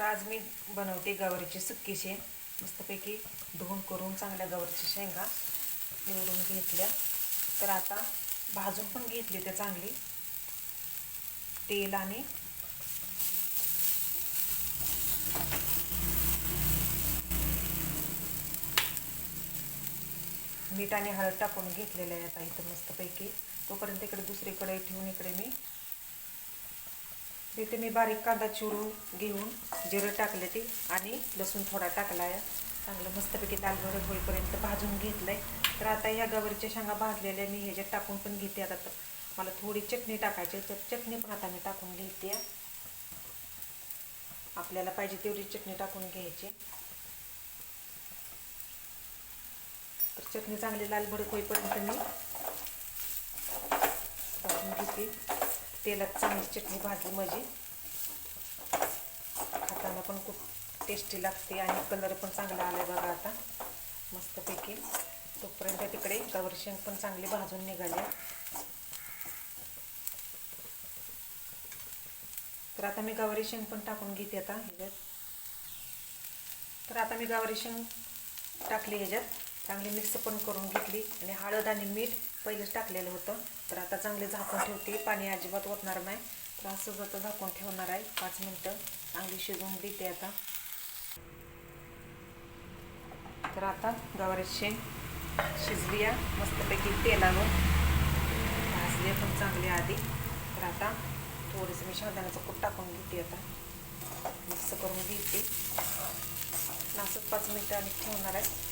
तर आज मी बनवते गवारीची सुक्की शेंग मस्तपैकी धुवून करून चांगल्या गवारीची शेंगा निवडून घेतल्या. तर आता भाजून पण घेतली ते चांगली. तेल आणि मीठ आणि हळद टाकून घेतलेलं आहे आता इथं मस्तपैकी. तोपर्यंत इकडे दुसरीकडे ठेवून इकडे मी तिथे मी बारीक कांदा चिरून घेऊन जिरं टाकले ते आणि लसूण थोडा टाकला आहे. चांगलं मस्तपैकी लाल भरत होईपर्यंत भाजून घेतलं आहे तर आता ह्या गवरीच्या शेंगा भाजलेल्या मी ह्याच्यात टाकून पण घेते. आता तर मला थोडी चटणी टाकायची तर चटणी पण आता मी टाकून घेते. आपल्याला पाहिजे तेवढी चटणी टाकून घ्यायची. तर चटणी चांगली लाल भडक होईपर्यंत मी भाजून घेते. तेलात चांगली चटणी भाजली म्हणजे. माझी खाताना पण खूप टेस्टी लागते आणि कलर पण चांगला आला आहे बघा आता. मस्तपैकी. तोपर्यंत तिकडे गवारी शेंग पण चांगली भाजून निघाले तर आता मी गावारी शेंग पण टाकून घेते आता ह्याच्यात. तर आता मी गावारी शेंग टाकली ह्याच्यात. चांगली मिक्स पण करून घेतली आणि हळद आणि मीठ पहिलेच टाकलेलं होतं. तर आता चांगले झाकून ठेवते. पाणी अजिबात ओतणार नाही. तर असंच आता झाकून ठेवणार आहे. पाच मिनटं. चांगली शिजवून देते आता. तर आता गवारीची शेंग शिजली आहे. मस्तपैकी तेलावर भाजली पण चांगली आधी. तर आता थोडंसं मी शेंगदाण्याचं कूट टाकून घेते आता. मिक्स करून घेते. असंच पाच मिनटं आणि ठेवणार आहे.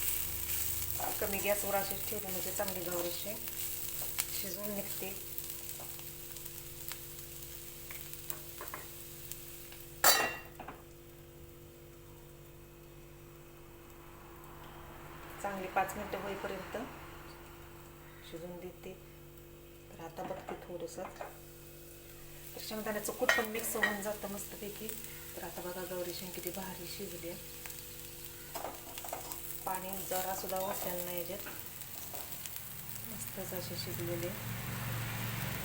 कमी गॅसवर अशीच ठेवली म्हणजे चांगली गवारीची शिजवून निघते. चांगली पाच मिनटं होईपर्यंत शिजवून देते. तर आता बघते थोडंसं. शेंगदाण्याचं कूट पण मिक्स होऊन जातं मस्तपैकी. तर आता बघा गौरी शेंग किती भारी शिजली पाणी जरासुद्धा सुद्धा नाही याच्यात. मस्तच असे शिजलेले.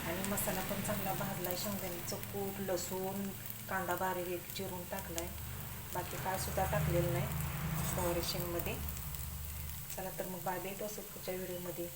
आणि मसाला पण चांगला भाजला आहे शेंगदाण्याचं कूट लसूण कांदा बारीक चिरून टाकला आहे बाकी काय सुद्धा टाकलेलं नाही. शेंगमध्ये चला तर मग बाय भेटू असं पुढच्या व्हिडिओमध्ये